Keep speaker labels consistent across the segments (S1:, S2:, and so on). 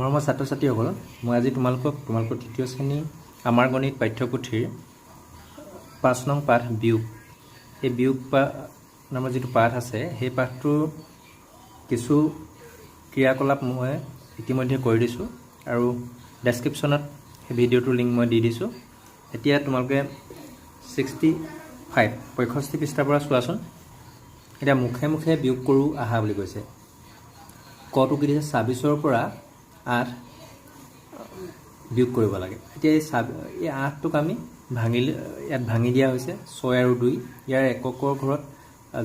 S1: মৰমৰ ছাত্ৰ ছাত্ৰীসকল মই আজি তোমালোকক তোমালোকৰ তৃতীয় শ্ৰেণীৰ আমাৰ গণিত পাঠ্যপুথিৰ পাঁচ নং পাঠ বিয়োগ এই বিয়োগ পা নামৰ যিটো পাঠ আছে সেই পাঠটোৰ কিছু ক্ৰিয়াকলাপ মই ইতিমধ্যে কৰি দিছোঁ আৰু ডেছক্ৰিপশ্যনত সেই ভিডিঅ'টোৰ লিংক মই দি দিছোঁ। এতিয়া তোমালোকে ছিক্সটি ফাইভ পঁয়ষষ্ঠি পৃষ্ঠাৰ পৰা চোৱাচোন। এতিয়া মুখে মুখে বিয়োগ কৰোঁ আহা বুলি কৈছে। কটো কি দিছে? ছাব্বিছৰ পৰা আঠ বিয়োগ কৰিব লাগে। এতিয়া এই চাব এই আঠটোক আমি ভাঙি ইয়াত ভাঙি দিয়া হৈছে ছয় আৰু দুই। ইয়াৰ এককৰ ঘৰত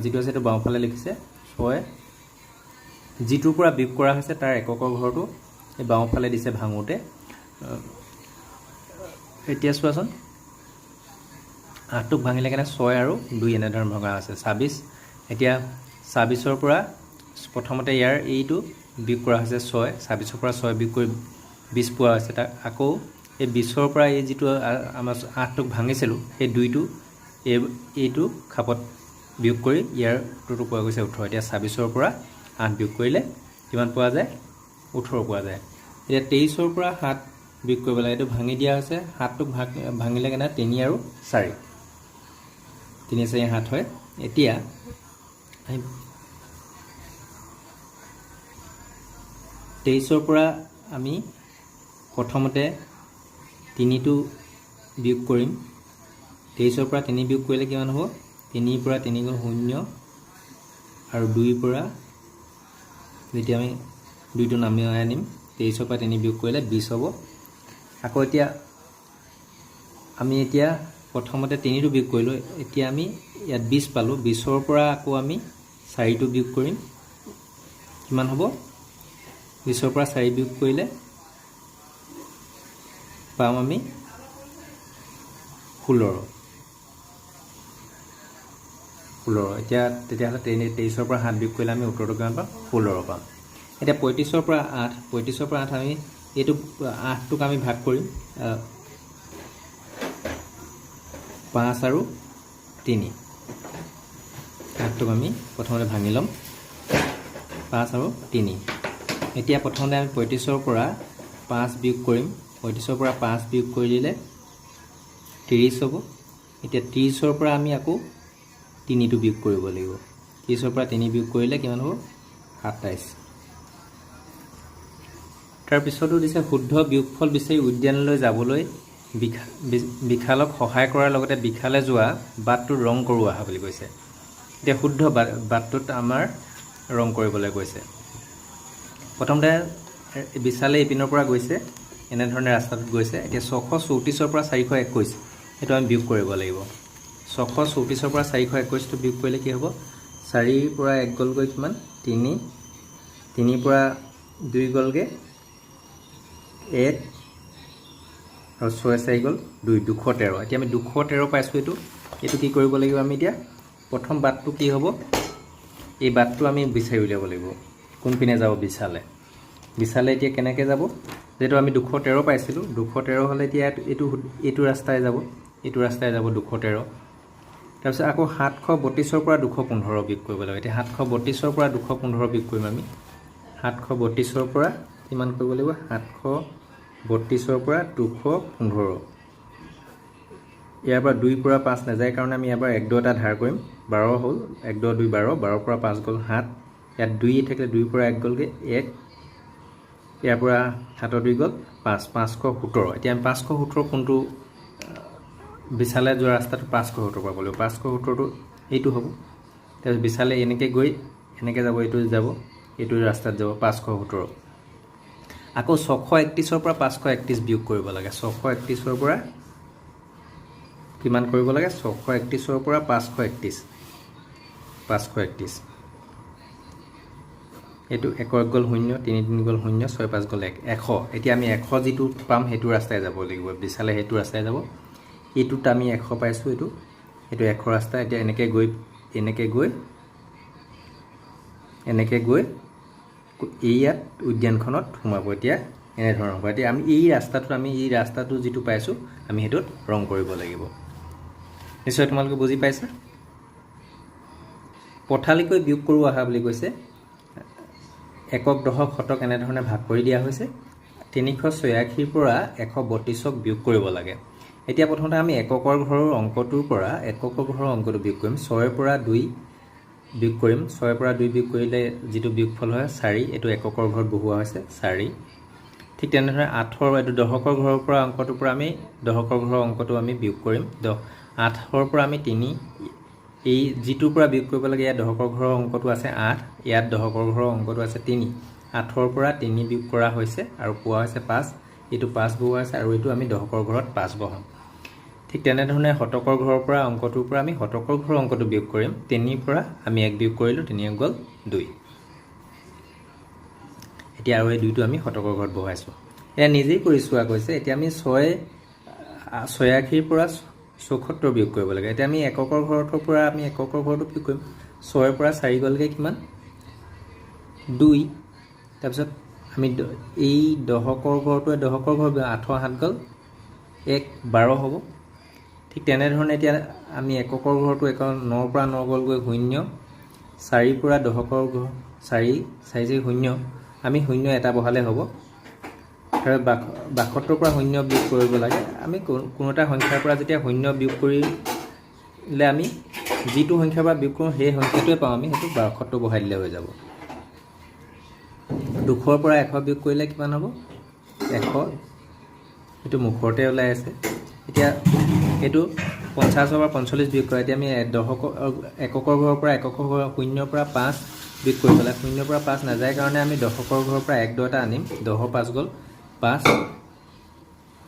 S1: যিটো আছে সেইটো বাওঁফালে লিখিছে, ছয়। যিটোৰ পৰা বিয়োগ কৰা হৈছে তাৰ এককৰ ঘৰটো এই বাওঁফালে দিছে ভাঙোতে। এতিয়া চোৱাচোন। আঠটোক ভাঙিলে কেনে ছয় আৰু দুই এনেধৰণে ভঙা আছে ছাব্বিছ। এতিয়া ছাব্বিছৰ পৰা প্ৰথমতে ইয়াৰ এইটো বিয়োগ কৰা হৈছে ছয়, ছাব্বিছৰ পৰা ছয় বিয়োগ কৰি বিছ পোৱা হৈছে। তাক আকৌ এই বিছৰ পৰা এই যিটো আমাৰ আঠটোক ভাঙিছিলোঁ, সেই দুইটো এই, এইটো খাপত বিয়োগ কৰি ইয়াৰটোতো পোৱা গৈছে ওঠৰ। এতিয়া ছাব্বিছৰ পৰা আঠ বিয়োগ কৰিলে কিমান পোৱা যায়? ওঠৰ পোৱা যায়। এতিয়া তেইছৰ পৰা সাত বিয়োগ কৰিব লাগে। এইটো ভাঙি দিয়া হৈছে। সাতটোক ভাগ ভাঙিলে কেনে? তিনি আৰু চাৰি। তিনি চাৰি সাত হয়। এতিয়া তেইছৰ পৰা আমি প্ৰথমতে তিনিটো বিয়োগ কৰিম। তেইছৰ পৰা তিনি বিয়োগ কৰিলে কিমান হ'ব? তিনিৰ পৰা তিনি গুণ শূন্য আৰু দুইৰ পৰা যেতিয়া আমি দুইটো নামি আনিম তেইছৰ পৰা তিনি বিয়োগ কৰিলে বিছ হ'ব। আকৌ এতিয়া আমি এতিয়া প্ৰথমতে তিনিটো বিয়োগ কৰিলোঁ এতিয়া আমি ইয়াত বিছ পালোঁ। বিছৰ পৰা আকৌ আমি চাৰিটো বিয়োগ কৰিম। কিমান হ'ব? বিছৰ পৰা চাৰি বিয়োগ কৰিলে পাম আমি ষোল্ল। ষোল্ল। এতিয়া, তেতিয়াহ'লে তেনে তেইছৰ পৰা সাত বিয়োগ কৰিলে আমি উত্তৰটো কিমান পাম? ষোল্ল পাম। এতিয়া পঁয়ত্ৰিছৰ পৰা আঠ, পঁয়ত্ৰিছৰ পৰা আঠ আমি এইটো, আঠটোক আমি ভাগ কৰিম পাঁচ আৰু তিনি। আঠটোক আমি প্ৰথমতে ভাঙি ল'ম, পাঁচ আৰু তিনি। এতিয়া প্ৰথমতে আমি পঁয়ত্ৰিছৰ পৰা পাঁচ বিয়োগ কৰিম। পঁয়ত্ৰিছৰ পৰা পাঁচ বিয়োগ কৰি দিলে ত্ৰিছ হ'ব। এতিয়া ত্ৰিছৰ পৰা আমি আকৌ তিনিটো বিয়োগ কৰিব লাগিব। ত্ৰিছৰ পৰা তিনি বিয়োগ কৰিলে কিমান হ'ব? সাতাইছ। তাৰপিছতো দিছে শুদ্ধ বিয়োগফল বিচাৰি উদ্যানলৈ যাবলৈ বিশা বি- বিশালক সহায় কৰাৰ লগতে বিশালে যোৱা বাটটোত ৰং কৰোঁ আহা বুলি কৈছে। এতিয়া শুদ্ধ বাট বাটটোত আমাৰ ৰং কৰিবলৈ কৈছে। প্ৰথমতে বিশালে ইপিনৰ পৰা গৈছে, এনেধৰণে ৰাস্তাটোত গৈছে। এতিয়া ছশ চৌত্ৰিছৰ পৰা চাৰিশ একৈছ, সেইটো আমি বিয়োগ কৰিব লাগিব। ছশ চৌত্ৰিছৰ পৰা চাৰিশ একৈছটো বিয়োগ কৰিলে কি হ'ব? চাৰিৰ পৰা এক গ'লগৈ কিমান? তিনি। তিনিৰ পৰা দুই গ'লগৈ, এক, আৰু ছয় চাৰি গ'ল দুই, দুশ তেৰ। এতিয়া আমি দুশ তেৰ পাইছোঁ এইটো। এইটো কি কৰিব লাগিব আমি এতিয়া? প্ৰথম বাটটো কি হ'ব? এই বাটটো আমি বিচাৰি উলিয়াব লাগিব। কোনপিনে যাব বিশালে? বিশালে এতিয়া কেনেকৈ যাব? যিহেতু আমি দুশ তেৰ পাইছিলোঁ দুশ তেৰ হ'লে এতিয়া এইটো এইটো ৰাস্তাই যাব এইটো ৰাস্তাই যাব দুশ তেৰ। তাৰপিছত আকৌ সাতশ বত্ৰিছৰ পৰা দুশ পোন্ধৰ বিয়োগ কৰিব লাগিব এতিয়া সাতশ বত্ৰিছৰ পৰা দুশ পোন্ধৰ বিয়োগ কৰিম আমি। সাতশ বত্ৰিছৰ পৰা কিমান কৰিব লাগিব? সাতশ বত্ৰিছৰ পৰা দুশ পোন্ধৰ। ইয়াৰ পৰা দুইৰ পৰা পাঁচ নাযায় কাৰণে আমি ইয়াৰ পৰা এক দহ এটা ধাৰ কৰিম। বাৰ হ'ল এক দুই বাৰ বাৰৰ পৰা পাঁচ গ'ল সাত। ইয়াত দুই থাকিলে দুইৰ পৰা এক গ'লগৈ এক ইয়াৰ পৰা সাতৰ দুই গ'ল পাঁচ পাঁচশ সোতৰ। এতিয়া আমি পাঁচশ সোতৰ কোনটো বিশালে যোৱা ৰাস্তাটো পাঁচশ সোতৰ পাব লাগিব। পাঁচশ সোতৰটো এইটো হ'ব। তাৰপিছত বিশালে এনেকৈ গৈ এনেকৈ যাব এইটো যাব এইটো ৰাস্তাত যাব পাঁচশ সোতৰ। আকৌ ছশ একত্ৰিছৰ পৰা পাঁচশ একত্ৰিছ বিয়োগ কৰিব লাগে। ছশ একত্ৰিছৰ পৰা কিমান কৰিব লাগে? ছশ একত্ৰিছৰ পৰা পাঁচশ একত্ৰিছ। পাঁচশ একত্ৰিছ। এইটো একৰ এক গ'ল শূন্য তিনি তিনি গ'ল শূন্য ছয় পাঁচ গ'ল এক। এশ। এতিয়া আমি এশ যিটো পাম সেইটো ৰাস্তাই যাব লাগিব। বিশালে সেইটো ৰাস্তাই যাব। এইটোত আমি এশ পাইছোঁ এইটো। এইটো এশ ৰাস্তা। এতিয়া এনেকৈ গৈ এনেকৈ গৈ এনেকৈ গৈ এই ইয়াত উদ্যানখনত সোমাব। এতিয়া এনেধৰণৰ হ'ব। এতিয়া আমি এই ৰাস্তাটোত আমি এই ৰাস্তাটো যিটো পাইছোঁ আমি সেইটোত ৰং কৰিব লাগিব। নিশ্চয় তোমালোকে বুজি পাইছা? পথালিকৈ বিয়োগ কৰোঁ আহা বুলি কৈছে। একক দশক শতক এনেধৰণে ভাগ কৰি দিয়া হৈছে। তিনিশ ছয়াশীৰ পৰা এশ বত্ৰিছক বিয়োগ কৰিব লাগে। এতিয়া প্ৰথমতে আমি এককৰ ঘৰৰ অংকটোৰ পৰা এককৰ ঘৰৰ অংকটো বিয়োগ কৰিম। ছয়ৰ পৰা দুই বিয়োগ কৰিম। ছয়ৰ পৰা দুই বিয়োগ কৰিলে যিটো বিয়োগফল হয় চাৰি। এইটো এককৰ ঘৰত বহোৱা হৈছে চাৰি। ঠিক তেনেদৰে আঠৰ এইটো দশকৰ ঘৰৰ পৰা অংকটোৰ পৰা আমি দশকৰ ঘৰৰ অংকটো আমি বিয়োগ কৰিম। দহ আঠৰ পৰা আমি তিনি এই যিটোৰ পৰা বিয়োগ কৰিব লাগে ইয়াত দশকৰ ঘৰৰ অংকটো আছে আঠ ইয়াত দশকৰ ঘৰৰ অংকটো আছে তিনি। আঠৰ পৰা তিনি বিয়োগ কৰা হৈছে আৰু পোৱা হৈছে পাঁচ এইটো পাঁচ বহোৱা হৈছে আৰু এইটো আমি দশকৰ ঘৰত পাঁচ বহাম। ঠিক তেনেধৰণে শতকৰ ঘৰৰ পৰা অংকটোৰ পৰা আমি শতকৰ ঘৰৰ অংকটো বিয়োগ কৰিম। তিনিৰ পৰা আমি এক বিয়োগ কৰিলোঁ তিনি এক গ'ল দুই। এতিয়া আৰু এই দুইটো আমি শতকৰ ঘৰত বহাইছোঁ। এয়া নিজেই কৰি চোৱা গৈছে। এতিয়া আমি ছয় ছয়াশীৰ পৰা চৌসত্তৰ বিয়োগ কৰিব লাগে। এতিয়া আমি এককৰ ঘৰটোৰ পৰা আমি এককৰ ঘৰটো বিয়োগ কৰিম। ছয়ৰ পৰা চাৰি গ'লগৈ কিমান? দুই। তাৰপিছত আমি এই দশকৰ ঘৰটোৱে দশকৰ ঘৰ আঠৰ সাত গ'ল। এক বাৰ হ'ব। ঠিক তেনেধৰণে এতিয়া আমি এককৰ ঘৰটো এক নৰ পৰা ন গ'লগৈ শূন্য। চাৰিৰ পৰা দশকৰ ঘৰ চাৰি চাৰি চাৰি শূন্য। আমি শূন্য এটা বহালে হ'ব। আৰু বাস বাসত্তৰ পৰা শূন্য বিয়োগ কৰিব লাগে। আমি কোনো এটা সংখ্যাৰ পৰা যেতিয়া শূন্য বিয়োগ কৰিলে আমি যিটো সংখ্যাৰ পৰা বিয়োগ কৰোঁ সেই সংখ্যাটোৱে পাওঁ আমি সেইটো বাসত্তৰ বহাই দিলে হৈ যাব। দুশৰ পৰা এশ বিয়োগ কৰিলে কিমান হ'ব? এশ। এইটো মুখতে ওলাই আছে। এতিয়া এইটো পঞ্চাছৰ পৰা পঞ্চল্লিছ বিয়োগ কৰা এতিয়া আমি দশকৰ এককৰ ঘৰৰ পৰা এককৰ ঘৰ শূন্যৰ পৰা পাঁচ বিয়োগ কৰিব লাগে। শূন্যৰ পৰা পাঁচ নাযায় কাৰণে আমি দশকৰ ঘৰৰ পৰা এক দহ এটা আনিম। দহৰ পাঁচ গ'ল। পাঁচ।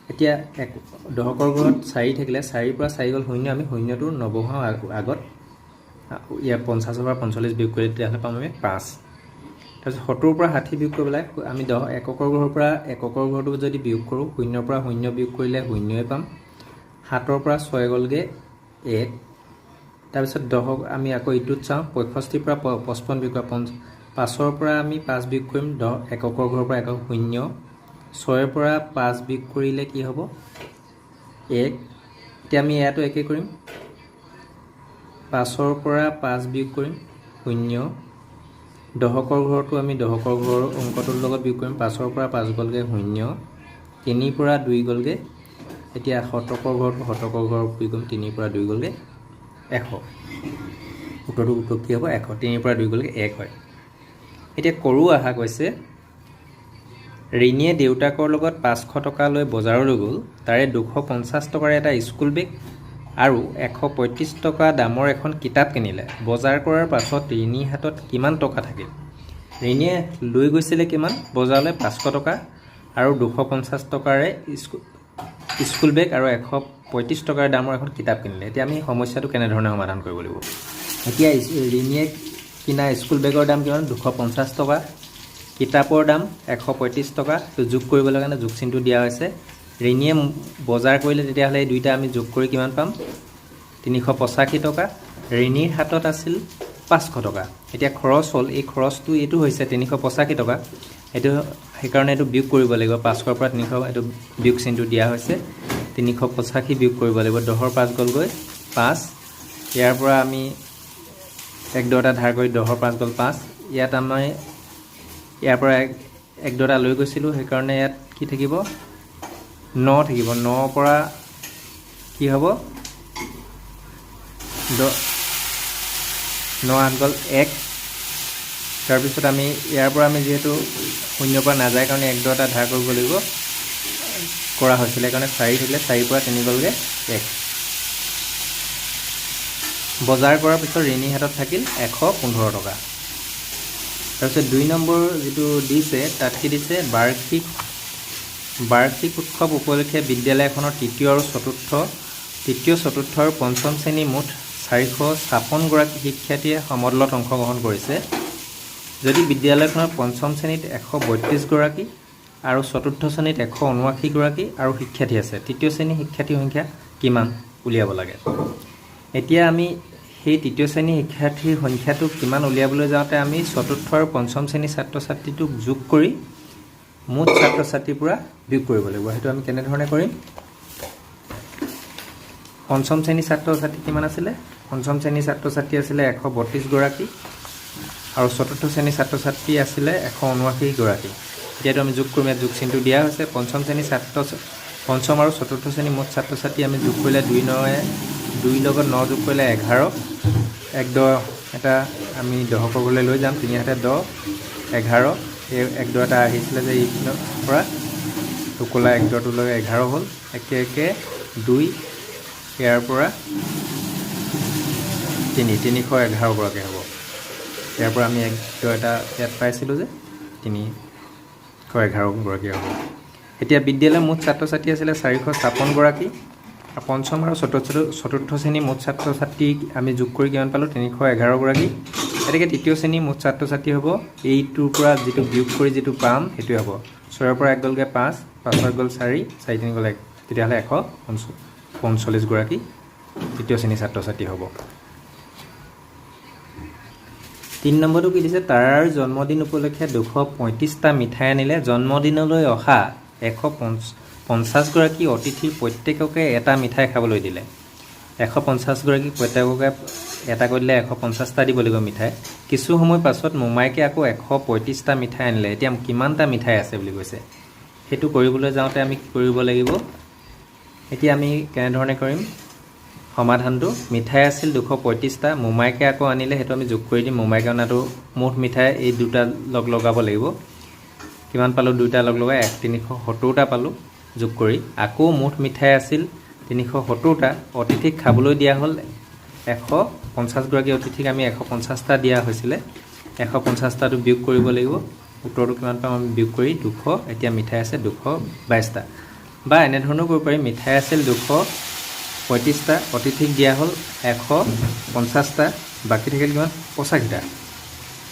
S1: এতিয়া এক দশকৰ ঘৰত চাৰি থাকিলে চাৰিৰ পৰা চাৰি গ'ল শূন্য আমি শূন্যটো নবহাওঁ আগ- আগত। ইয়াৰ পঞ্চাছৰ পৰা পঞ্চল্লিছ বিয়োগ কৰিলে তেতিয়াহ'লে পাম আমি পাঁচ। তাৰপিছত সত্তৰৰ পৰা ষাঠি বিয়োগ কৰিব লাগে আমি দহ এককৰ ঘৰৰ পৰা এককৰ ঘৰটো যদি বিয়োগ কৰোঁ শূন্যৰ পৰা শূন্য বিয়োগ কৰিলে শূন্যই পাম। সাতৰ পৰা ছয় গ'লগৈ এক। তাৰপিছত দহক আমি আকৌ ইটোত চাওঁ পঁয়ষষ্ঠিৰ পৰা পঁচপন্ন বিয়োগ কৰা পঞ্চ পাঁচৰ পৰা আমি পাঁচ বিয়োগ কৰিম দহ এককৰ ঘৰৰ পৰা একক শূন্য। ছয়ৰ পৰা পাঁচ বিয়োগ কৰিলে কি হ'ব? এক। এতিয়া আমি ইয়াতো একে কৰিম। পাঁচৰ পৰা পাঁচ বিয়োগ কৰিম শূন্য। দশকৰ ঘৰটো আমি দশকৰ ঘৰৰ অংকটোৰ লগত বিয়োগ কৰিম। পাঁচৰ পৰা পাঁচ গ'লগৈ শূন্য। তিনিৰ পৰা দুই গ'লগৈ। এতিয়া শতকৰ ঘৰটো শতকৰ ঘৰৰ বিয়োগ কৰিম। তিনিৰ পৰা দুই গ'লগৈ এশ। উত্তৰটো উত্তৰ কি হ'ব? এশ। তিনিৰ পৰা দুই গ'লগৈ এক হয়। এতিয়া কৰো অহা কৈছে ৰিণীয়ে দেউতাকৰ লগত পাঁচশ টকা লৈ বজাৰলৈ গ'ল। তাৰে দুশ পঞ্চাছ টকাৰ এটা স্কুল বেগ আৰু এশ পঁয়ত্ৰিছ টকা দামৰ এখন কিতাপ কিনিলে। বজাৰ কৰাৰ পাছত ৰিণীৰ হাতত কিমান টকা থাকিল? ৰিণীয়ে লৈ গৈছিলে কিমান? বজাৰলৈ পাঁচশ টকা আৰু দুশ পঞ্চাছ টকাৰে স্কুল স্কুল বেগ আৰু এশ পঁয়ত্ৰিছ টকাৰ দামৰ এখন কিতাপ কিনিলে। এতিয়া আমি সমস্যাটো কেনেধৰণে সমাধান কৰিব লাগিব? এতিয়া ৰিণীয়ে কিনা স্কুল বেগৰ দাম কিমান? দুশ পঞ্চাছ টকা। কিতাপৰ দাম এশ পঁয়ত্ৰিছ টকা। যোগ কৰিবলৈ কাৰণে যোগ চিনটো দিয়া হৈছে। ৰিণীয়ে ম- বজাৰ কৰিলে তেতিয়াহ'লে এই দুইটা আমি যোগ কৰি কিমান পাম? তিনিশ পঁচাশী টকা। ৰিণীৰ হাতত আছিল পাঁচশো টকা। এতিয়া খৰচ হ'ল, এই খৰচটো এইটো হৈছে তিনিশ পঁচাশী টকা। এইটো, সেইকাৰণে এইটো বিয়োগ কৰিব লাগিব। পাঁচশৰ পৰা তিনিশ, এইটো বিয়োগ চিনটো দিয়া হৈছে। তিনিশ পঁচাশী বিয়োগ কৰিব লাগিব। দহৰ পাঁচ গ'লগৈ পাঁচ। ইয়াৰ পৰা আমি এক দহটা ধাৰ কৰি দহৰ পাঁচ গ'ল পাঁচ। ইয়াত আমাৰ ইয়াৰ পৰা এক এক দহটা লৈ গৈছিলোঁ সেইকাৰণে ইয়াত কি থাকিব? ন থাকিব। নৰ পৰা কি হ'ব? দহ ন আঠ গ'ল এক। তাৰপিছত আমি ইয়াৰ পৰা আমি যিহেতু শূন্যৰ পৰা নাযায় কাৰণে এক দহটা ধাৰ কৰিব লাগিব। কৰা হৈছিলে সেইকাৰণে চাৰি থাকিলে চাৰিৰ পৰা তিনি গ'লগৈ এক। বজাৰ কৰাৰ পিছত ৰিণীৰ হাতত থাকিল এশ পোন্ধৰ টকা। তাৰপিছত দুই নম্বৰ যিটো দিছে তাত কি দিছে? বাৰ্ষিক বাৰ্ষিক উৎসৱ উপলক্ষে বিদ্যালয়খনৰ তৃতীয় আৰু চতুৰ্থ তৃতীয় চতুৰ্থ আৰু পঞ্চম শ্ৰেণী মুঠ চাৰিশ ছাপন্নগৰাকী শিক্ষাৰ্থীয়ে সমদলত অংশগ্ৰহণ কৰিছে। যদি বিদ্যালয়খনৰ পঞ্চম শ্ৰেণীত এশ বত্ৰিছগৰাকী আৰু চতুৰ্থ শ্ৰেণীত এশ ঊনআশীগৰাকী আৰু শিক্ষাৰ্থী আছে তৃতীয় শ্ৰেণীৰ শিক্ষাৰ্থীৰ সংখ্যা কিমান উলিয়াব লাগে? এতিয়া আমি সেই তৃতীয় শ্ৰেণীৰ শিক্ষাৰ্থীৰ সংখ্যাটো কিমান উলিয়াবলৈ যাওঁতে আমি চতুৰ্থ আৰু পঞ্চম শ্ৰেণীৰ ছাত্ৰ ছাত্ৰীটোক যোগ কৰি মুঠ ছাত্ৰ ছাত্ৰীৰ পৰা বিয়োগ কৰিব লাগিব। সেইটো আমি কেনেধৰণে কৰিম? পঞ্চম শ্ৰেণীৰ ছাত্ৰ ছাত্ৰী কিমান আছিলে? পঞ্চম শ্ৰেণীৰ ছাত্ৰ ছাত্ৰী আছিলে এশ বত্ৰিছগৰাকী আৰু চতুৰ্থ শ্ৰেণীৰ ছাত্ৰ ছাত্ৰী আছিলে এশ ঊনআশীগৰাকী এতিয়াতো আমি যোগ কৰিম যোগ চিনটো দিয়া হৈছে। পঞ্চম শ্ৰেণীৰ ছাত্ৰ, পঞ্চম আৰু চতুৰ্থ শ্ৰেণীৰ মুঠ ছাত্ৰ ছাত্ৰী আমি যোগ কৰিলে দুই নয়ে দুই লগত ন যোগ কৰিলে এঘাৰ। এক দহ এটা আমি দশকলৈ লৈ যাম, তিনি হাতে দহ এঘাৰ। এই এক দহ এটা আহিছিলে যে এইপিনৰ পৰা। টোকোলা এক দহটোলৈ এঘাৰ হ'ল। একে একে, দুই, ইয়াৰ পৰা তিনি। তিনিশ এঘাৰগৰাকী হ'ব। ইয়াৰ পৰা আমি এক দহ এটা ইয়াত পাইছিলোঁ যে, তিনিশ এঘাৰগৰাকী হ'ব। এতিয়া বিদ্যালয়ৰ মুঠ ছাত্ৰ ছাত্ৰী আছিলে চাৰিশ ছাপন্নগৰাকী পঞ্চম আৰু চতুৰ্থ চতুৰ্থ শ্ৰেণীৰ মুঠ ছাত্ৰ ছাত্ৰীক আমি যোগ কৰি কিমান পালোঁ? তিনিশ এঘাৰগৰাকী গতিকে তৃতীয় শ্ৰেণীৰ মুঠ ছাত্ৰ ছাত্ৰী হ'ব। এইটোৰ পৰা যিটো বিয়োগ কৰি যিটো পাম, সেইটোৱে হ'ব। ছয়ৰ পৰা এক গ'লগৈ পাঁচ, পাঁচৰ গ'ল চাৰি চাৰি তিনি গ'ল এক। তেতিয়াহ'লে এশ পঞ্চ পঞ্চল্লিছগৰাকী তৃতীয় শ্ৰেণীৰ ছাত্ৰ ছাত্ৰী হ'ব। তিনি নম্বৰটো কি দিছে? তাৰাৰ জন্মদিন উপলক্ষে দুশ পঁয়ত্ৰিছটা মিঠাই আনিলে। জন্মদিনলৈ অহা এশ পঞ্চ পঞ্চাছগৰাকী অতিথিৰ প্ৰত্যেককে এটা মিঠাই খাবলৈ দিলে। এশ পঞ্চাছগৰাকী প্ৰত্যেককে এটা কৰি দিলে এশ পঞ্চাছটা দিব লাগিব মিঠাই। কিছু সময় পাছত মোমাইকে আকৌ এশ পঁয়ত্ৰিছটা মিঠাই আনিলে। এতিয়া কিমানটা মিঠাই আছে বুলি কৈছে? সেইটো কৰিবলৈ যাওঁতে আমি কি কৰিব লাগিব? এতিয়া আমি কেনেধৰণে কৰিম? সমাধানটো মিঠাই আছিল দুশ পঁয়ত্ৰিছটা মোমাইকে আকৌ আনিলে সেইটো আমি যোগ কৰি দিম। মোমাইকে অনাটো মুঠ মিঠাই এই দুটা লগ লগাব লাগিব। কিমান পালোঁ? দুইটা লগ লগাই এক তিনিশ সত্তৰটা পালোঁ। যোগ কৰি আকৌ মুঠ মিঠাই আছিল তিনিশ সত্তৰটা। অতিথিক খাবলৈ দিয়া হ'ল এশ পঞ্চাছগৰাকী অতিথিক আমি এশ পঞ্চাছটা দিয়া হৈছিলে। এশ পঞ্চাছটাটো বিয়োগ কৰিব লাগিব। উত্তৰটো কিমান পাম আমি বিয়োগ কৰি দুশ এতিয়া মিঠাই আছে দুশ বাইছটা। বা এনেধৰণেও কৰিব পাৰি। মিঠাই আছিল দুশ পঁয়ত্ৰিছটা। অতিথিক দিয়া হ'ল এশ পঞ্চাছটা। বাকী থাকিল কিমান পঁচাশীটা।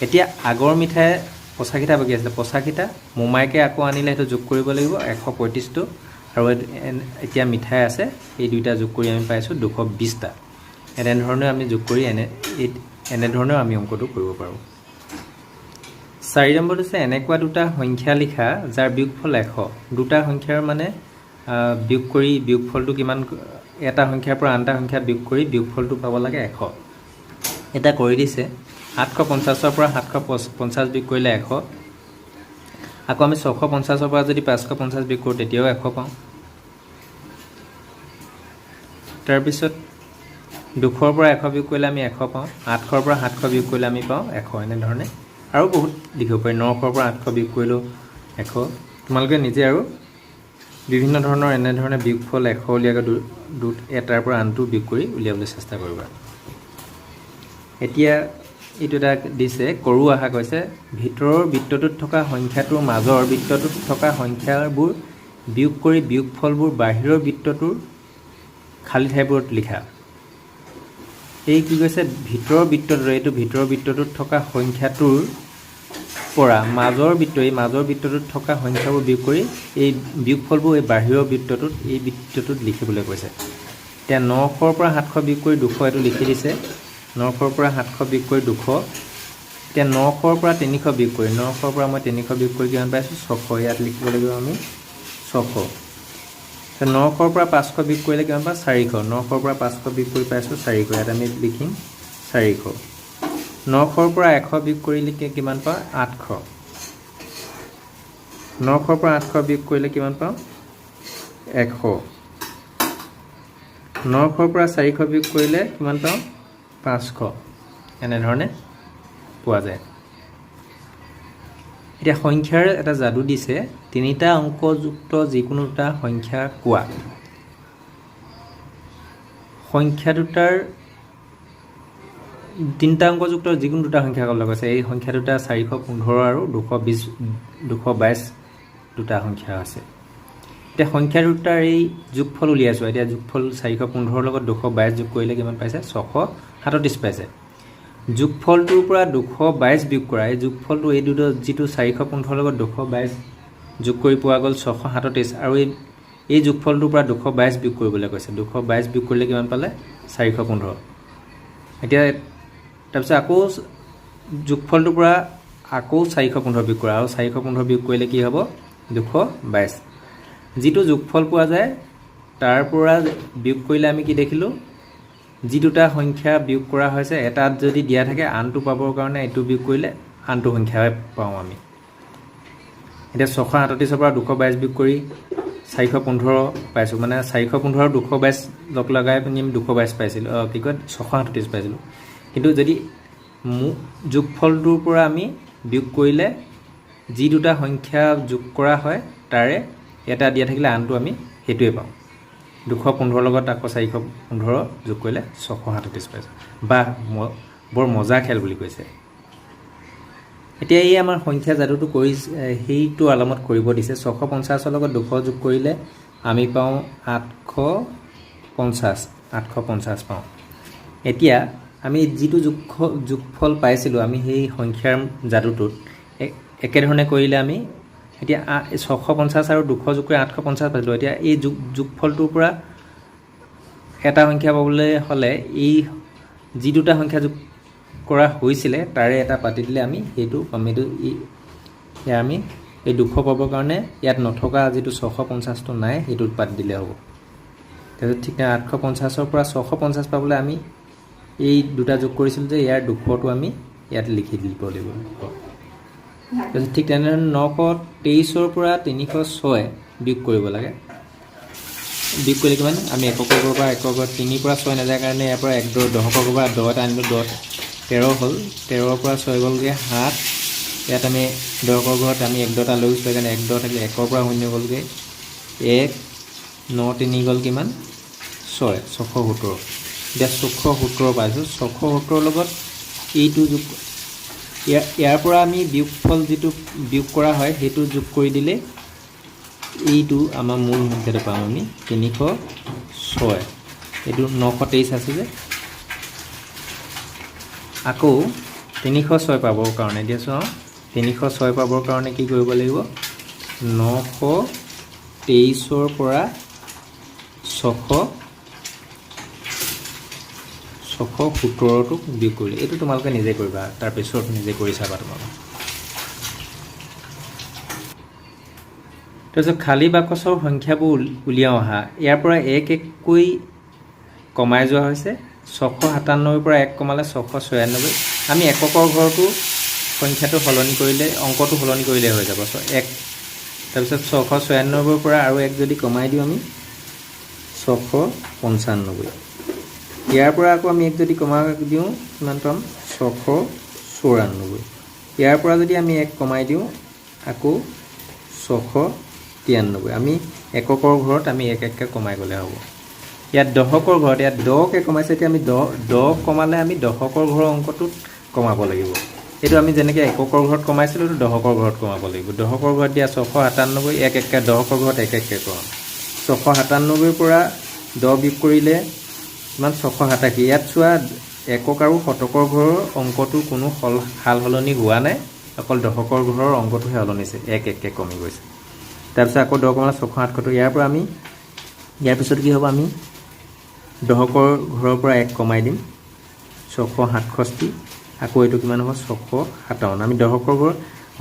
S1: এতিয়া আগৰ মিঠাই পঁচাশীটা বাকী আছিলে? পঁচাশীটা মোমাইকে আকৌ আনিলে সেইটো যোগ কৰিব লাগিব এশ পঁয়ত্ৰিছটো। আৰু এতিয়া মিঠাই আছে এই দুইটা যোগ কৰি আমি পাইছোঁ দুশ বিছটা। এনেধৰণে আমি যোগ কৰি এনে এনেধৰণেও আমি অংকটো কৰিব পাৰোঁ। চাৰি নম্বৰটো হৈছে এনেকুৱা দুটা সংখ্যা লিখা যাৰ বিয়োগফল এশ। দুটা সংখ্যাৰ মানে বিয়োগ কৰি বিয়োগফলটো কিমান এটা সংখ্যাৰ পৰা আন এটা সংখ্যা বিয়োগ কৰি বিয়োগফলটো পাব লাগে এশ। এতিয়া কৰি দিছে। সাতশ পঞ্চাছৰ পৰা সাতশ পঞ্চাছ বিয়োগ কৰিলে এশ। আকৌ আমি ছশ পঞ্চাছৰ পৰা যদি পাঁচশ পঞ্চাছ বিয়োগ কৰোঁ তেতিয়াও এশ পাওঁ। তাৰপিছত দুশৰ পৰা এশ বিয়োগ কৰিলে আমি এশ পাওঁ আঠশৰ পৰা সাতশ বিয়োগ কৰিলে আমি পাওঁ এশ এনেধৰণে। আৰু বহুত লিখিব পাৰি নশৰ পৰা আঠশ বিয়োগ কৰিলেও এশ। তোমালোকে নিজে আৰু বিভিন্ন ধৰণৰ এনেধৰণে বিয়োগফল এশ উলিয়াকৈ এটাৰ পৰা আনটো বিয়োগ কৰি উলিয়াবলৈ চেষ্টা কৰিবা। এতিয়া এইটো এটা দিছে কৰো আশা কৈছে ভিতৰৰ বৃত্তটোত থকা সংখ্যাটোৰ মাজৰ বৃত্তটোত থকা সংখ্যাবোৰ বিয়োগ কৰি বিয়োগফলবোৰ বাহিৰৰ বৃত্তটোৰ খালী ঠাইবোৰত লিখা। এই কি কৈছে? ভিতৰৰ বৃত্তটোত এইটো ভিতৰৰ বৃত্তটোত থকা সংখ্যাটোৰ পৰা মাজৰ বৃত্ত এই মাজৰ বৃত্তটোত থকা সংখ্যাবোৰ বিয়োগ কৰি এই বিয়োগফলবোৰ এই বাহিৰৰ বৃত্তটোত এই বৃত্তটোত লিখিবলৈ কৈছে। এতিয়া নশৰ পৰা সাতশ বিয়োগ কৰি দুশ এইটো লিখি দিছে। নশৰ পৰা সাতশ বিয়োগ কৰি দুশ। এতিয়া নশৰ পৰা তিনিশ বিয়োগ কৰি নশৰ পৰা মই তিনিশ বিয়োগ কৰি কিমান পাইছোঁ? ছশ। ইয়াত লিখিব লাগিব আমি ছশ। নশৰ পৰা পাঁচশ বিয়োগ কৰিলে কিমান পাওঁ চাৰিশ। নশৰ পৰা পাঁচশ বিয়োগ কৰি পাইছোঁ চাৰিশ। ইয়াত আমি লিখিম চাৰিশ। নশৰ পৰা এশ বিয়োগ কৰিলে কি- কিমান পাওঁ আঠশ। নশৰ পৰা আঠশ বিয়োগ কৰিলে কিমান পাওঁ এশ। নশৰ পৰা চাৰিশ বিয়োগ কৰিলে কিমান পাওঁ পাঁচশ এনেধৰণে পোৱা যায়। এতিয়া সংখ্যাৰ এটা যাদু দিছে তিনিটা অংকযুক্ত যিকোনো দুটা সংখ্যা কোৱা। সংখ্যা দুটাৰ তিনিটা অংকযুক্ত যিকোনো দুটা সংখ্যা ক'বলৈ কৈছে এই সংখ্যা দুটা চাৰিশ পোন্ধৰ আৰু দুশ বিছ দুশ বাইছ দুটা সংখ্যা আছে। এতিয়া সংখ্যা দুটাৰ এই যোগফল উলিয়াইছোঁ। এতিয়া যোগফল চাৰিশ পোন্ধৰৰ লগত দুশ বাইছ যোগ কৰিলে কিমান পাইছে? ছশ সাতত্ৰিছ পাইছে। যোগফলটোৰ পৰা দুশ বাইছ বিয়োগ কৰা এই যোগফলটো এই দুটা যিটো চাৰিশ পোন্ধৰৰ লগত দুশ বাইছ যোগ কৰি পোৱা গ'ল ছশ সাতত্ৰিছ। আৰু এই এই যোগফলটোৰ পৰা দুশ বাইছ বিয়োগ কৰিবলৈ কৈছে। দুশ বাইছ বিয়োগ কৰিলে কিমান পালে? চাৰিশ পোন্ধৰ। এতিয়া তাৰপিছত আকৌ যোগফলটোৰ পৰা আকৌ চাৰিশ পোন্ধৰ বিয়োগ কৰা। আৰু চাৰিশ পোন্ধৰ বিয়োগ কৰিলে কি হ'ব? দুশ বাইছ। যিটো যোগফল পোৱা যায় তাৰ পৰা বিয়োগ কৰিলে আমি কি দেখিলোঁ? যি দুটা সংখ্যা বিয়োগ কৰা হৈছে এটাত যদি দিয়া থাকে আনটো পাবৰ কাৰণে এইটো বিয়োগ কৰিলে আনটো সংখ্যাই পাওঁ আমি। এতিয়া ছশ সাতত্ৰিছৰ পৰা দুশ বাইছ বিয়োগ কৰি চাৰিশ পোন্ধৰ পাইছোঁ। মানে চাৰিশ পোন্ধৰ দুশ বাইছ লগ লগাই পিনি আমি দুশ বাইছ পাইছিলোঁ। কি কয়? ছশ সাতত্ৰিছ পাইছিলোঁ। কিন্তু যদি মো যোগফলটোৰ পৰা আমি বিয়োগ কৰিলে যি দুটা সংখ্যা যোগ কৰা হয় তাৰে এটা দিয়া থাকিলে আনটো আমি সেইটোৱে পাওঁ। দুশ পোন্ধৰ লগত আকৌ চাৰিশ পোন্ধৰ যোগ কৰিলে ছশ সাতত্ৰিছ পাইছোঁ বা বৰ মজা খেল বুলি কৈছে। এতিয়া এই আমাৰ সংখ্যা যাদুটো কৰি সেইটো আলামত কৰিব দিছে। ছশ পঞ্চাছৰ লগত দুশ যোগ কৰিলে আমি পাওঁ আঠশ পঞ্চাছ আঠশ পঞ্চাছ পাওঁ। এতিয়া আমি যিটো যোগ যোগফল পাইছিলোঁ আমি সেই সংখ্যাৰ যাদুটোত এক- একেধৰণে কৰিলে আমি এতিয়া ছশ পঞ্চাছ আৰু দুশ যোগ কৰি আঠশ পঞ্চাছ পাইছিলোঁ এতিয়া এই যোগ যোগফলটোৰ পৰা এটা সংখ্যা পাবলৈ হ'লে এই যি দুটা সংখ্যা যোগ কৰা হৈছিলে তাৰে এটা পাতি দিলে আমি সেইটো ই- ইয়াৰ আমি এই দুশ পাবৰ কাৰণে ইয়াত নথকা যিটো ছশ পঞ্চাছটো নাই সেইটোত পাতি দিলে হ'ব। তাৰপিছত ঠিক আঠশ পঞ্চাছৰ পৰা ছশ পঞ্চাছ পাবলৈ আমি এই দুটা যোগ কৰিছিলোঁ যে ইয়াৰ দুশটো আমি ইয়াত লিখি দিব লাগিব। ঠিক তেনেদৰে নশ তেইছৰ পৰা তিনিশ ছয় বিয়োগ কৰিব লাগে। বিয়োগ কৰিলে কিমান? আমি একক বৰ্গৰ পৰা একক বৰ্গ তিনিৰ পৰা ছয় নাযায় কাৰণে ইয়াৰ পৰা এক দহ দশকৰ পৰা দহ, এটা আনিলোঁ দহ, তেৰ হ'ল। তেৰৰ পৰা ছয় গ'লগৈ সাত। ইয়াত আমি দশকৰ ঘৰত আমি এক দহটা লৈ গৈছোঁ, সেইকাৰণে এক দহ থাকিলে একৰ পৰা শূন্য গ'লগৈ। এক, ন, তিনি গ'ল কিমান? ছয়, ছশ সোতৰ। এতিয়া ছশ সোতৰ পাইছোঁ। ছশ সোতৰৰ লগত এইটো যোগ ইয়াৰ ইয়াৰ পৰা আমি বিয়োগফল যিটো বিয়োগ কৰা হয় সেইটো যোগ কৰি দিলে এইটো আমাৰ মূল সংখ্যাটো পাম আমি তিনিশ ছয়। এইটো নশ তেইছ আছে যে। আকৌ তিনিশ ছয় পাবৰ কাৰণে এতিয়া চাওঁ তিনিশ ছয় পাবৰ কাৰণে কি কৰিব লাগিব? নশ তেইছৰ পৰা ছশ ছশ সোতৰটোক বিয়োগ কৰিলে এইটো তোমালোকে নিজে কৰিবা তাৰপিছত নিজে কৰি চাবা তোমালোকে। তাৰপিছত খালী বাকচৰ সংখ্যাবোৰ উল- উলিয়াওঁ আহা ইয়াৰ পৰা এক এককৈ কমাই যোৱা হৈছে, ছশ সাতান্নব্বৈৰ পৰা এক কমালে ছশ ছয়ান্নব্বৈ। আমি এককৰ ঘৰটো, সংখ্যাটো সলনি কৰিলে, অংকটো সলনি কৰিলে হৈ যাব এক। তাৰপিছত ছশ ছয়ান্নব্বৈৰ পৰা আৰু এক যদি কমাই দিওঁ আমি, ছশ পঞ্চান্নব্বৈ। ইয়াৰ পৰা আকৌ আমি এক যদি কমাই দিওঁ কিমান পাম? ছশ চৌৰান্নব্বৈ। ইয়াৰ পৰা যদি আমি এক কমাই দিওঁ আকৌ ছশ তিৰান্নব্বৈ। আমি এককৰ ঘৰত আমি এক এককৈ কমাই গ'লে হ'ব। ইয়াত দশকৰ ঘৰত ইয়াত দহকৈ কমাইছে এতিয়া আমি দহ দহ কমালে আমি দশকৰ ঘৰৰ অংকটোত কমাব লাগিব। এইটো আমি যেনেকৈ এককৰ ঘৰত কমাইছিলোঁ দশকৰ ঘৰত কমাব লাগিব। দশকৰ ঘৰত দিয়া ছশ সাতান্নব্বৈ এক এককৈ দশকৰ ঘৰত এক এককৈ কৰাম ছশ সাতান্নব্বৈৰ পৰা দহ বিয়োগ কৰিলে কিমান ছশ সাতাশী। ইয়াত চোৱা একক আৰু শতকৰ ঘৰৰ অংকটো কোনো সল সাল সলনি হোৱা নাই। অকল দশকৰ ঘৰৰ অংকটোহে সলনিছে। এক এককৈ কমি গৈছে। তাৰপিছত আকৌ দহ কমালে ছশ সাতসত্তৰ। ইয়াৰ পৰা আমি ইয়াৰ পিছত কি হ'ব আমি? দশকৰ ঘৰৰ পৰা এক কমাই দিম। ছশ সাতষষ্ঠি। আকৌ এইটো কিমান হ'ব? ছশ সাতাৱন্ন। আমি দশকৰ ঘৰ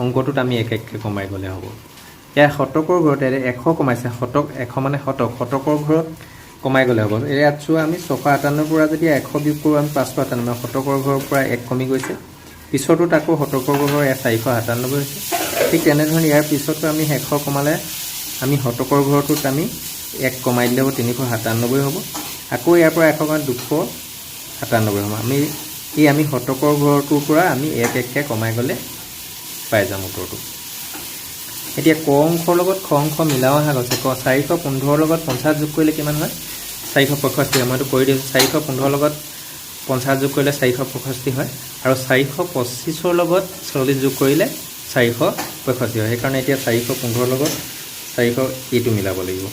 S1: অংকটোত আমি এক এককৈ কমাই গ'লে হ'ব। ইয়াৰ শতকৰ ঘৰত এশ কমাইছে। শতক এশ মানে শতক। শতকৰ ঘৰত কমাই গ'লে হ'ব। ইয়াত চোৱা আমি ছশ আঠান্নব্বৈৰ পৰা যদি এশ বিয়োগ কৰোঁ আমি পাঁচশ আঠান্নব্বৈ শতকৰ ঘৰৰ পৰা এক কমি গৈছে। পিছৰটোত আকৌ শতকৰ ঘৰৰ ইয়াত চাৰিশ সাতান্নব্বৈ হৈছে। ঠিক তেনেধৰণে ইয়াৰ পিছতো আমি এশ কমালে আমি শতকৰ ঘৰটোত আমি এক কমাই দিলে হ'ব তিনিশ সাতান্নব্বৈ হ'ব। আকৌ ইয়াৰ পৰা এশ কমাই দুশ সাতান্নব্বৈ হ'ব। আমি এই আমি শতকৰ ঘৰটোৰ পৰা আমি এক এককৈ কমাই গ'লে পাই যাম উত্তৰটো। এতিয়া ক অংশৰ লগত খ অংশ মিলাও অহা গৈছে। ক চাৰিশ পোন্ধৰৰ লগত পঞ্চাছ যোগ কৰিলে কিমান হয়? চাৰিশ পঁয়ষষ্ঠি। হয় মইতো কৰি দিছোঁ চাৰিশ পোন্ধৰৰ লগত পঞ্চাছ যোগ কৰিলে চাৰিশ পঁয়ষষ্ঠি হয়। আৰু চাৰিশ পঁচিছৰ লগত চল্লিছ যোগ কৰিলে চাৰিশ পঁয়ষষ্ঠি হয়। সেইকাৰণে এতিয়া চাৰিশ পোন্ধৰৰ লগত চাৰিশ এইটো মিলাব লাগিব।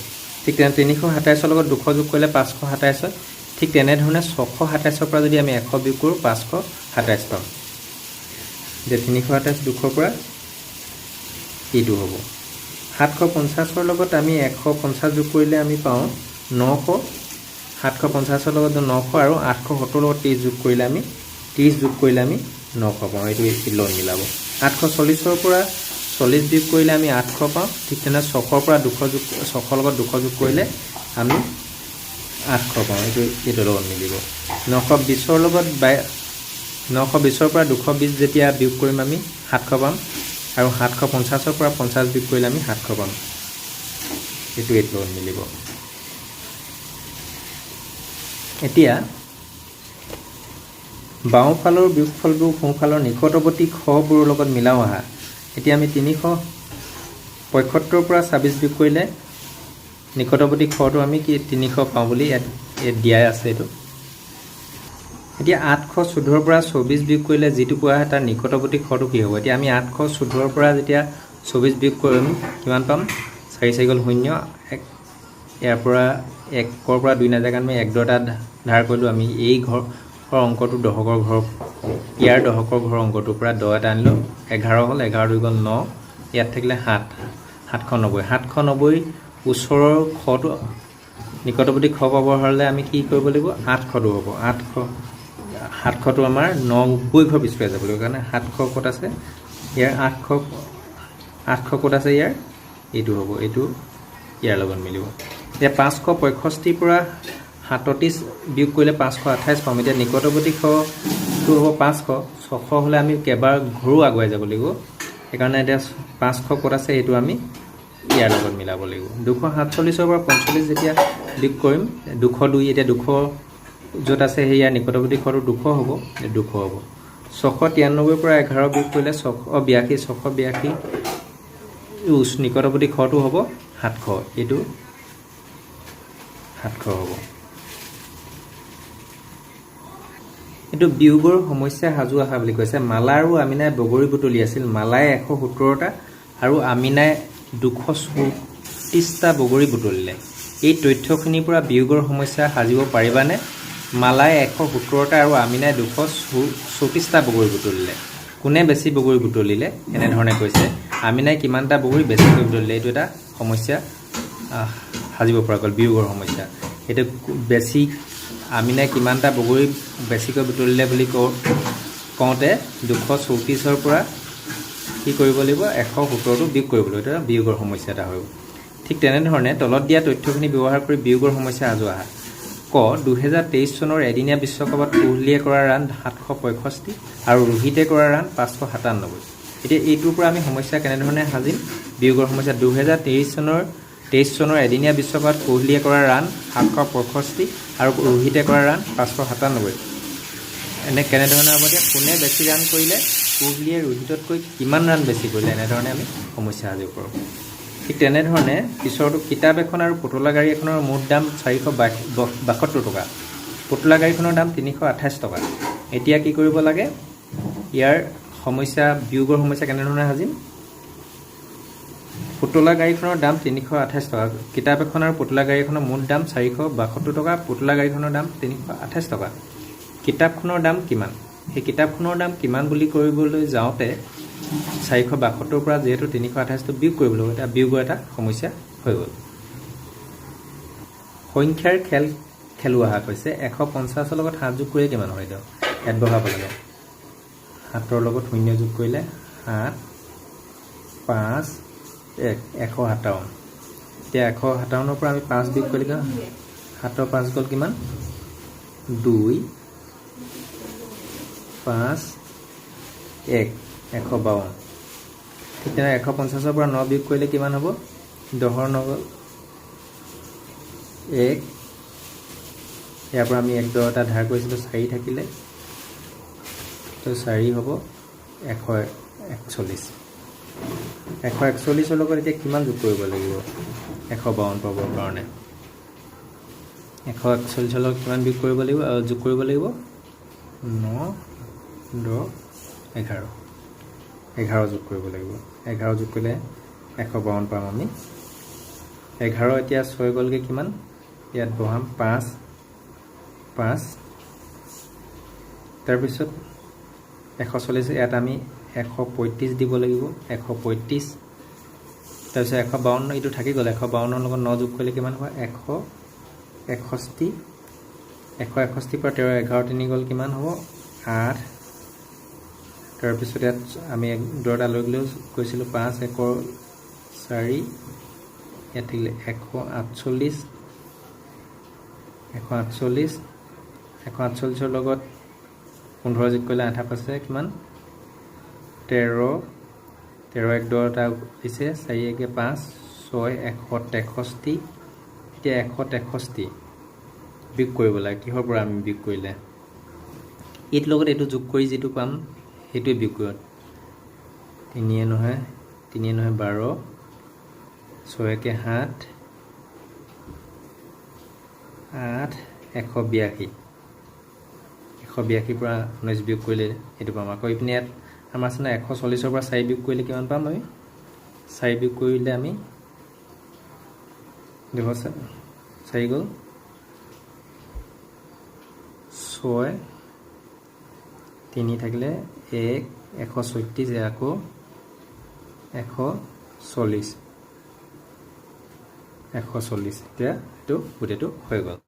S1: ঠিক তেনে তিনিশ সাতাইছৰ লগত দুশ যোগ কৰিলে পাঁচশ সাতাইছ হয়। ঠিক তেনেধৰণে ছশ সাতাইছৰ পৰা যদি আমি এশ বিয়োগ কৰোঁ পাঁচশ সাতাইছ পাম। এতিয়া তিনিশ সাতাইছ দুশৰ পৰা এইটো হ'ব। সাতশ পঞ্চাছৰ লগত আমি এশ পঞ্চাছ যোগ কৰিলে আমি পাওঁ নশ সাতশ পঞ্চাছৰ লগত নশ আৰু আঠশ সত্তৰৰ লগত ত্ৰিছ যোগ কৰিলে আমি ত্ৰিছ যোগ কৰিলে আমি নশ পাওঁ। এইটো লগত মিলাব। আঠশ চল্লিছৰ পৰা চল্লিছ যোগ কৰিলে আমি আঠশ পাওঁ। ঠিক তেনে ছশৰ পৰা দুশ যোগ ছশৰ লগত দুশ যোগ কৰিলে আমি আঠশ পাওঁ। এইটো এইটোৰ লগত মিলিব। নশ বিছৰ লগত বাই নশ বিছৰ পৰা দুশ বিছ যেতিয়া বিয়োগ কৰিম আমি সাতশ পাম। আৰু সাতশ পঞ্চাছৰ পৰা পঞ্চাছ বিয়োগ কৰিলে আমি সাতশ পাম। এইটো এইটো লগত মিলিব। এতিয়া বাওঁফালৰ বিয়োগফলবোৰ সোঁফালৰ নিকটৱৰ্তী খবোৰৰ লগত মিলাও আহা। এতিয়া আমি তিনিশ পঁয়সত্তৰ পৰা ছাব্বিছ বিয়োগ কৰিলে নিকটৱৰ্তী খটো আমি কি তিনিশ পাওঁ বুলি ইয়াত দিয়াই আছে এইটো। এতিয়া আঠশ চৈধ্যৰ পৰা চৌবিছ বিয়োগ কৰিলে যিটো পোৱা হয় তাৰ নিকটৱৰ্তী খটো কি হ'ব? এতিয়া আমি আঠশ চৈধ্যৰ পৰা যেতিয়া চৌবিছ বিয়োগ কৰিম কিমান পাম? চাৰি চাৰি গ'ল শূন্য এক ইয়াৰ পৰা একৰ পৰা দুই নাযায় আমি এক দহটা ধাৰ কৰিলোঁ আমি এই ঘৰৰ অংকটো দশকৰ ঘৰ ইয়াৰ দশকৰ ঘৰৰ অংকটোৰ পৰা দহ এটা আনিলোঁ। এঘাৰ হ'ল এঘাৰ দুই গ'ল ন ইয়াত থাকিলে সাত সাতশ নব্বৈ। সাতশ নব্বৈ ওচৰৰ খটো নিকটৱৰ্তী খ পাব হ'লে আমি কি কৰিব লাগিব? আঠশটো হ'ব। আঠশ সাতশটো আমাৰ নব্বৈ ঘৰ পিছুৱাই যাব লাগিব। কাৰণে সাতশ ক'ত আছে? ইয়াৰ আঠশ আঠশ ক'ত আছে ইয়াৰ? এইটো হ'ব। এইটো ইয়াৰ লগত মিলিব। এতিয়া পাঁচশ পঁয়ষষ্ঠিৰ পৰা সাতত্ৰিছ বিয়োগ কৰিলে পাঁচশ আঠাইছ পাম। এতিয়া নিকটৱৰ্তী খটো হ'ব পাঁচশ। ছশ হ'লে আমি কেইবাৰ ঘৰো আগুৱাই যাব লাগিব। সেইকাৰণে এতিয়া পাঁচশ ক'ত আছে এইটো আমি ইয়াৰ লগত মিলাব লাগিব। দুশ সাতচল্লিছৰ পৰা পঞ্চল্লিছ যেতিয়া বিয়োগ কৰিম দুশ দুই এতিয়া দুশ য'ত আছে সেয়া নিকটৱৰ্তী খটো দুশ হ'ব দুশ হ'ব। ছশ তিৰান্নব্বৈৰ পৰা এঘাৰ বিয়োগ কৰিলে ছশ বিয়াশী ছশ বিয়াশী নিকটৱৰ্তী খটো হ'ব সাতশ। এইটো সাতশ হ'ব। এইটো বিয়োগৰ সমস্যা সাজু আহা বুলি কৈছে। মালা আৰু আমিনাই বগৰী বুটলি আছিল। মালাই এশ সোতৰটা আৰু আমিনাই দুশ চৌত্ৰিছটা বগৰী বুটলিলে। এই তথ্যখিনিৰ পৰা বিয়োগৰ সমস্যা সাজিব পাৰিবানে? মালাই এশ সোতৰটা আৰু আমিনাই দুশ চৌত্ৰিছটা বগৰী বুটলিলে। কোনে বেছি বগৰী বুটলিলে? এনেধৰণে কৈছে। আমিনাই কিমানটা বগৰী বেছিকৈ বুটলিলে? এইটো এটা সমস্যা সাজিব পৰা গ'ল। বিয়োগৰ সমস্যা। এইটো বেছি আমিনাই কিমানটা বগৰী বেছিকৈ বুটলিলে বুলি কওঁ কওঁতে দুশ চৌত্ৰিছৰ পৰা কি কৰিব লাগিব এশ সোতৰটো বিয়োগ কৰিব লাগিব। এইটো বিয়োগৰ সমস্যা এটা হৈ ঠিক তেনেধৰণে তলত দিয়া তথ্যখিনি ব্যৱহাৰ কৰি বিয়োগৰ সমস্যা সাজু আহা ক দুহেজাৰ তেইছ চনৰ এদিনীয়া বিশ্বকাপত কোহলীয়ে কৰা ৰাণ সাতশ পঁয়ষষ্ঠি আৰু ৰোহিতে কৰা ৰাণ পাঁচশ সাতান্নব্বৈ। এতিয়া এইটোৰ পৰা আমি সমস্যা কেনেধৰণে সাজিম? বিয়োগৰ সমস্যা দুহেজাৰ তেইছ চনৰ তেইছ চনৰ এদিনীয়া বিশ্বকাপত কোহলীয়ে কৰা ৰাণ সাতশ পঁয়ষষ্ঠি আৰু ৰোহিতে কৰা ৰাণ পাঁচশ সাতান্নব্বৈ। এনে কেনেধৰণে হ'ব এতিয়া কোনে বেছি ৰাণ কৰিলে কোহলীয়ে ৰোহিততকৈ কিমান ৰাণ বেছি কৰিলে এনেধৰণে আমি সমস্যা সাজিব পাৰোঁ। ঠিক তেনেধৰণে পিছৰটো কিতাপ এখন আৰু পুতলা গাড়ী এখনৰ মুঠ দাম চাৰিশ বাসত্তৰ টকা। পুতলা গাড়ীখনৰ দাম তিনিশ আঠাইছ টকা। এতিয়া কি কৰিব লাগে? ইয়াৰ সমস্যা বিয়োগৰ সমস্যা কেনেধৰণে সাজিম? পুতলা গাড়ীখনৰ দাম তিনিশ আঠাইছ টকা। কিতাপ এখন আৰু পুতলা গাড়ীখনৰ মুঠ দাম চাৰিশ বাসত্তৰ টকা পুতলা গাড়ীখনৰ দাম তিনিশ আঠাইছ টকা। কিতাপখনৰ দাম কিমান? সেই কিতাপখনৰ দাম কিমান বুলি কৰিবলৈ যাওঁতে চাৰিশ বাসত্তৰৰ পৰা যিহেতু তিনিশ আঠাইছটো বিয়োগ কৰিব লাগিব এতিয়া বিয়োগৰ এটা সমস্যা হৈ গ'ল। সংখ্যাৰ খেল খেলোৱা হাত হৈছে এশ পঞ্চাছৰ লগত সাত যোগ কৰিলে কিমান হয় দিয়ক ইয়াত বহাব লাগে। সাতৰ লগত শূন্য যোগ কৰিলে সাত পাঁচ এক এশ সাতাৱন্ন। এতিয়া এশ সাতাৱন্নৰ পৰা আমি পাঁচ বিয়োগ কৰিলে সাতৰ পাঁচ গ'ল কিমান? দুই পাঁচ এক এশ বাৱন্ন। ঠিক তেনে এশ পঞ্চাছৰ পৰা ন বিয়োগ কৰিলে কিমান হ'ব? দহৰ ন গ'ল। এক ইয়াৰ পৰা আমি এক দহ এটা ধাৰ কৰিছিলোঁ চাৰি থাকিলে। তো চাৰি হ'ব এশ একচল্লিছ। এশ একচল্লিছৰ লগত এতিয়া কিমান যোগ কৰিব লাগিব? এশ বাৱন্ন পাবৰ কাৰণে। এশ একচল্লিছৰ লগত কিমান বিয়োগ কৰিব লাগিব? যোগ কৰিব লাগিব? ন দহ এঘাৰ। এঘাৰ যোগ কৰিব লাগিব। এঘাৰ যোগ কৰিলে এশ বাৱন্ন পাম আমি। এঘাৰ এতিয়া ছয় গ'লগৈ কিমান? ইয়াত বহাম পাঁচ পাঁচ। তাৰপিছত এশ চল্লিছ ইয়াত আমি এশ পঁয়ত্ৰিছ দিব লাগিব এশ পঁয়ত্ৰিছ তাৰপিছত এশ বাৱন্ন এইটো থাকি গ'ল এশ বাৱন্নৰ লগত ন যোগ কৰিলে কিমান হ'ব? এশ এষষ্ঠি। এশ এষষ্ঠিৰ পৰা তেৰ এঘাৰ তিনি গ'ল কিমান হ'ব? আঠ। তাৰপিছত ইয়াত আমি দৰটা লৈ গ'লেও কৈছিলোঁ পাঁচ একৰ চাৰি। ইয়াত থাকিলে এশ আঠচল্লিছ এশ আঠচল্লিছ এশ আঠচল্লিছৰ লগত পোন্ধৰ যোগ কৰিলে আঠা পাইছে কিমান? তেৰ তেৰ এক দহটা দিছে চাৰি একে পাঁচ ছয় এশ তেষষ্ঠি এতিয়া এশ তেষষ্ঠি বিয়োগ কৰিব লাগে। কিহৰ পৰা আমি বিয়োগ কৰিলে? এইটোৰ লগত এইটো যোগ কৰি যিটো পাম সেইটোৱে বিয়োগ কৰিব। তিনিয়ে নহয় তিনিয়ে নহয় বাৰ ছয়কে সাত আঠ এশ বিয়াশী। এশ বিয়াশীৰ পৰা ঊনৈছ বিয়োগ কৰিলে এইটো পাম। আকৌ ইপিনে ইয়াত আমাৰ আছেনে এশ চল্লিছৰ পৰা চাৰি বিয়োগ কৰিলে কিমান পাম আমি? চাৰি বিয়োগ কৰিলে আমি দুশ চাৰি গ'ল। ছয়, তিনি থাকিলে এক, এশ ছয়ত্ৰিছ আকৌ এশ চল্লিছ। এশ চল্লিছ। এতিয়া এইটো গোটেইটো হৈ গ'ল।